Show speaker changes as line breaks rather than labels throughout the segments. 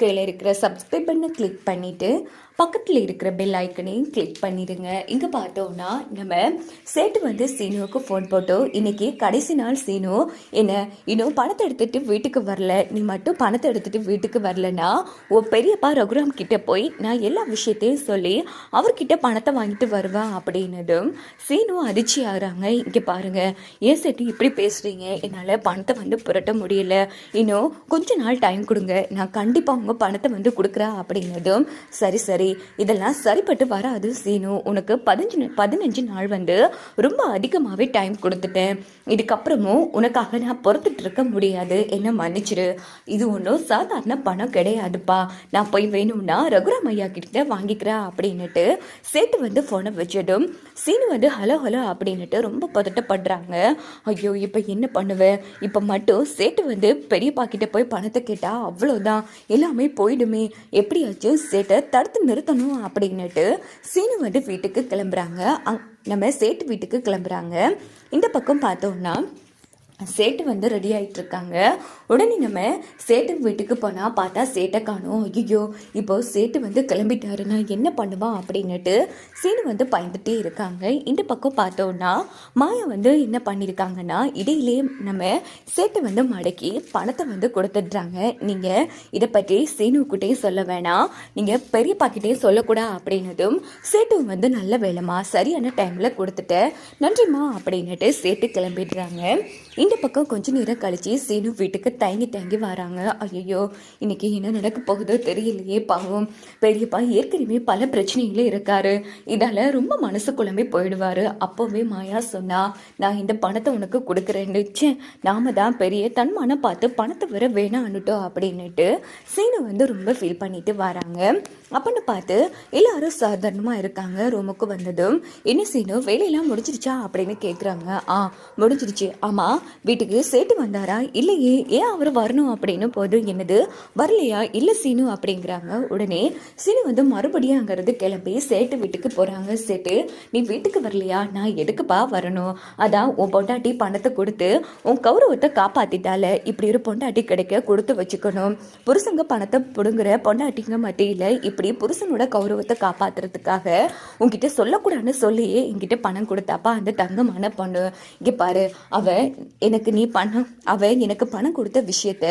கீழே இருக்கிற சப்ஸ்கிரைப் பண்ண கிளிக் பண்ணிவிட்டு பக்கத்தில் இருக்கிற பெல் ஐக்கனையும் கிளிக் பண்ணிடுங்க. இங்கே பார்த்தோன்னா நம்ம சேட்டு வந்து சீனுவுக்கு ஃபோன் போட்டோம். இன்னைக்கு கடைசி நாள் சீனு. என்ன இன்னும் பணத்தை எடுத்துகிட்டு வீட்டுக்கு வரல. நீ மட்டும் பணத்தை எடுத்துகிட்டு வீட்டுக்கு வரலன்னா ஓ பெரியப்பா ரகுராம் கிட்ட போய் நான் எல்லா விஷயத்தையும் சொல்லி அவர்கிட்ட பணத்தை வாங்கிட்டு வருவேன் அப்படின்னதும் சீனு அதிர்ச்சி ஆகிறாங்க. இங்கே பாருங்கள் ஏன் சேட்டு இப்படி பேசுகிறீங்க என்னால் பணத்தை வந்து புரட்ட முடியல. இன்னும் கொஞ்ச நாள் டைம் கொடுங்க. நான் கண்டிப்பாக உங்கள் பணத்தை வந்து கொடுக்குறா அப்படின்னதும் சரி சரி. இதெல்லாம் சரிப்பட்டு வராது சீனு. உனக்கு பதினஞ்சு பதினஞ்சு நாள் வந்து ரொம்ப அதிகமாகவே டைம் கொடுத்துட்டேன். இதுக்கப்புறமும் உனக்காக நான் பொறுத்துட்டு இருக்க முடியாது. என்ன மன்னிச்சிரு. இது ஒன்றும் சாதாரண பணம் கிடையாதுப்பா. நான் போய் வேணும்னா ரகுராம் ஐயா கிட்ட வாங்கிக்கிறேன் அப்படின்னுட்டு சேட்டு வந்து ஃபோனை வச்சதும் சீனு வந்து ஹலோ ஹலோ அப்படின்னுட்டு ரொம்ப பதட்டப்படுறாங்க. ஐயோ இப்போ என்ன பண்ணுவேன் இப்போ மட்டும் சேட்டு வந்து பெரியப்பா கிட்ட போய் பணத்தை கேட்டால் அவ்வளோதான் எல்லாமே போயிடுமே. எப்படியாச்சும் சேட்டை தடுத்து நிறுத்தணும் அப்படின்னுட்டு சீனு வந்து வீட்டுக்கு கிளம்புறாங்க. அங் நம்ம சேட்டு வீட்டுக்கு கிளம்புறாங்க. இந்த பக்கம் பார்த்தோம்னா சேட்டு வந்து ரெடி ஆகிட்டு இருக்காங்க உடனே நம்ம சேட்டு வீட்டுக்கு போனால் பார்த்தா சேட்டை காணும். ஐயோ இப்போ சேட்டு வந்து கிளம்பிட்டாருன்னா என்ன பண்ணுவான் அப்படின்னுட்டு சீனு வந்து பயந்துட்டே இருக்காங்க. இந்த பக்கம் பார்த்தோன்னா மாயா வந்து என்ன பண்ணியிருக்காங்கன்னா இடையிலே நம்ம சேட்டை வந்து மடக்கி பணத்தை வந்து கொடுத்துட்றாங்க. நீங்கள் இதை பற்றி சீனுக்கிட்டே சொல்ல வேணாம். நீங்கள் பெரியப்பாக்கிட்டே சொல்லக்கூடா அப்படின்னதும் சேட்டு வந்து நல்ல வேலைமா சரியான டைமில் கொடுத்துட்டேன் நன்றிம்மா அப்படின்னுட்டு சேட்டு கிளம்பிடுறாங்க. இந்த பக்கம் கொஞ்ச நேரம் கழிச்சு சீனு வீட்டுக்கு தயங்கி தயங்கி வராங்க. ஐயோ இன்னைக்கு என்ன நடக்க போகுதோ தெரியலையே பாவம். பெரியப்பா ஏற்கனவே பல பிரச்சனைகளும் இருக்காரு. இதால ரொம்ப மனசு குழம்பி போயிடுவாரு. அப்போவே மாயா சொன்னா நான் இந்த பணத்தை உனக்கு கொடுக்குறேன்னு சே நாம தான் பெரிய தன்மானம் பார்த்து பணத்தை வர வேணாம் அனுட்டோம் அப்படின்னுட்டு சீனு வந்து ரொம்ப ஃபீல் பண்ணிட்டு வராங்க. அப்படின்னு பார்த்து எல்லாரும் சாதாரணமாக இருக்காங்க. ரூமுக்கு வந்ததும் என்ன சீனு வேலையெல்லாம் முடிஞ்சிருச்சா? அப்படின்னு கேட்குறாங்க ஆ முடிஞ்சிருச்சு. ஆமாம் வீட்டுக்கு சேட்டு வந்தாரா? இல்லையே. ஏன் அவர் வரணும் அப்படின்னு போது என்னது? வரலையா? இல்லை சீனு அப்படிங்கிறாங்க. உடனே சீனு வந்து மறுபடியும் அங்கேருந்து கிளம்பி சேட்டு வீட்டுக்கு போகிறாங்க சேட்டு நீ வீட்டுக்கு வரலையா? நான் எதுக்குப்பா வரணும்? அதான் உன் பொண்டாட்டி பணத்தை கொடுத்து உன் கௌரவத்தை காப்பாத்திட்டால. இப்படி ஒரு பொண்டாட்டி கிடைக்க கொடுத்து வச்சுக்கணும். புருஷங்க பணத்தை பிடுங்குற பொண்டாட்டிங்க மத்தியில் இப்படி புருஷனோட கௌரவத்தை காப்பாத்துறதுக்காக உங்ககிட்ட சொல்லக்கூடாதுன்னு சொல்லியே என்கிட்ட பணம் கொடுத்தாப்பா அந்த தங்கமான பொண்ணு. இங்கே பாரு அவ எனக்கு நீ பணம் அவள் எனக்கு பணம் கொடுத்த விஷயத்த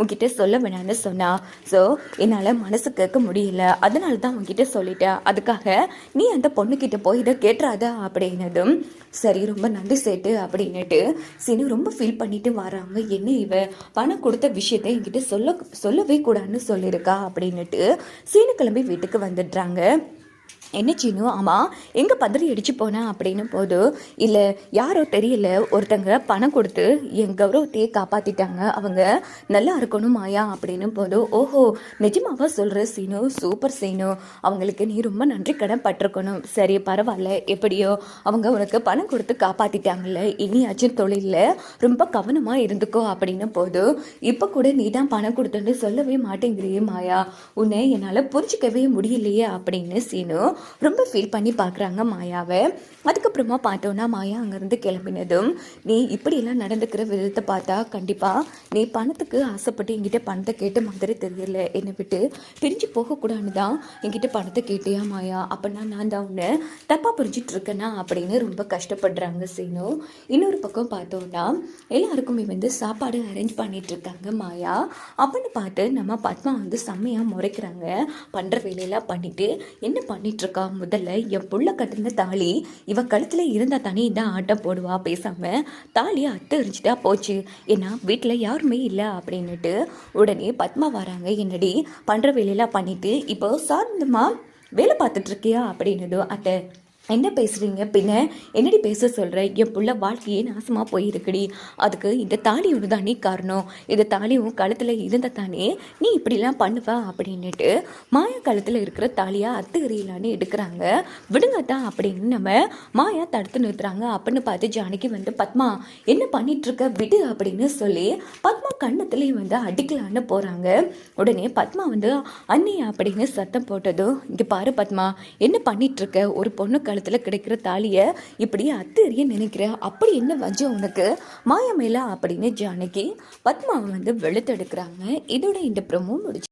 உன்கிட்ட சொல்ல வேணான்னு சொன்னா. ஸோ என்னால் மனசு கேட்க முடியல. அதனால தான் உன்கிட்ட சொல்லிட்டேன். அதுக்காக நீ அந்த பொண்ணுக்கிட்ட போய் இதை கேட்டுறாத அப்படின்னதும் சரி ரொம்ப நன்றி சேட்டு அப்படின்னுட்டு சினு ரொம்ப ஃபீல் பண்ணிட்டு வராங்க. என்ன இவ? பணம் கொடுத்த விஷயத்த என்கிட்ட சொல்ல சொல்லவே கூடாதுன்னு சொல்லியிருக்கா அப்படின்னுட்டு சீனு கிளம்பி வீட்டுக்கு வந்துடுறாங்க. என்ன சீனு ஆமாம் எங்கே பதறி அடிச்சு போனேன் அப்படின்னு போது இல்லை யாரோ தெரியல ஒருத்தங்க பணம் கொடுத்து என் கௌரவத்தையே காப்பாற்றிட்டாங்க அவங்க நல்லா இருக்கணும் மாயா அப்படின்னு போது ஓஹோ நிஜமாவா சொல்கிற சீனு? சூப்பர் சீனு. அவங்களுக்கு நீ ரொம்ப நன்றி கடன் பட்டிருக்கணும். சரி பரவாயில்ல. எப்படியோ அவங்க உனக்கு பணம் கொடுத்து காப்பாற்றிட்டாங்கல்ல இனியாச்சும் தொழிலில் ரொம்ப கவனமாக இருந்துக்கோ அப்படின்னு போது இப்போ கூட நீ தான் பணம் கொடுத்துன்னு சொல்லவே மாட்டேங்கிறியே மாயா. உன்னை என்னால் புரிஞ்சிக்கவே முடியலையே அப்படின்னு சீனு ரொம்ப ஃபீல் பண்ணி பார்க்குறாங்க மாயாவை. அதுக்கப்புறமா பார்த்தோன்னா மாயா அங்கேருந்து கிளம்பினதும் நீ இப்படியெல்லாம் நடந்துக்கிற விதத்தை பார்த்தா கண்டிப்பாக நீ பணத்துக்கு ஆசைப்பட்டு என்கிட்ட பணத்தை கேட்ட மாதிரி தெரியல. என்னை விட்டு பிரிஞ்சு போகக்கூடாதுன்னு தான் என்கிட்ட பணத்தை கேட்டியா மாயா? அப்போனா நான் தான் உன்னை தப்பாக புரிஞ்சிட்டு இருக்கேனா? அப்படின்னு ரொம்ப கஷ்டப்படுறாங்க சீனு. இன்னொரு பக்கம் பார்த்தோன்னா எல்லாருக்குமே வந்து சாப்பாடு அரேஞ்ச் பண்ணிட்டு இருக்காங்க மாயா. அப்படின்னு பார்த்து நம்ம பத்மா வந்து செம்மையாக முறைக்கிறாங்க. பண்ணுற வேலையெல்லாம் பண்ணிவிட்டு என்ன பண்ணிட்டு இருக்கா முதல்ல என் புள்ள கட்டின தாலி இவ கழுத்துல இருந்தா தானே இந்த ஆட்டம் போடுவா பேசாம. தாலியை அத்து எரிஞ்சிட்டா போச்சு. ஏன்னா வீட்டில் யாருமே இல்லை அப்படின்னுட்டு உடனே பத்மா வராங்க. என்னடி பண்ணுற வேலையெல்லாம் பண்ணிட்டு இப்போ சார்ந்தமா வேலை பார்த்துட்டு இருக்கியா அப்படின்னதும் அத்தை. என்ன பேசுகிறீங்க பின்ன என்னடி பேச சொல்கிற என் புள்ள வாழ்க்கையே நாசமாக போயிருக்குடி. அதுக்கு இந்த தாலியோடு தானே காரணம். இந்த தாலியும் கழுத்தில் இருந்த தானே. நீ இப்படிலாம் பண்ணுவ அப்படின்னுட்டு மாயா கழுத்தில் இருக்கிற தாலியாக அத்து எறியலான்னு எடுக்கிறாங்க விடுங்கத்தா அப்படின்னு நம்ம மாயா தடுத்து நிறுத்துறாங்க. அப்படின்னு பார்த்து ஜானகி வந்து பத்மா என்ன பண்ணிகிட்ருக்க விடு அப்படின்னு சொல்லி பத்மா கண்ணத்துலேயும் வந்து அடிக்கலான்னு போகிறாங்க உடனே பத்மா வந்து அண்ணி அப்படின்னு சத்தம் போட்டதும் இங்கே பாரு பத்மா என்ன பண்ணிகிட்ருக்க ஒரு பொண்ணு காலத்தில் கிடைக்கிற தாலியை இப்படி அத்து நினைக்கிற? அப்படி என்ன வஞ்சம் உனக்கு? மாயமேலா அப்படின்னு ஜானகி பத்மாவை வந்து வெளுத்தெடுக்கிறாங்க. இதோட இந்த ப்ரமோ முடிச்சு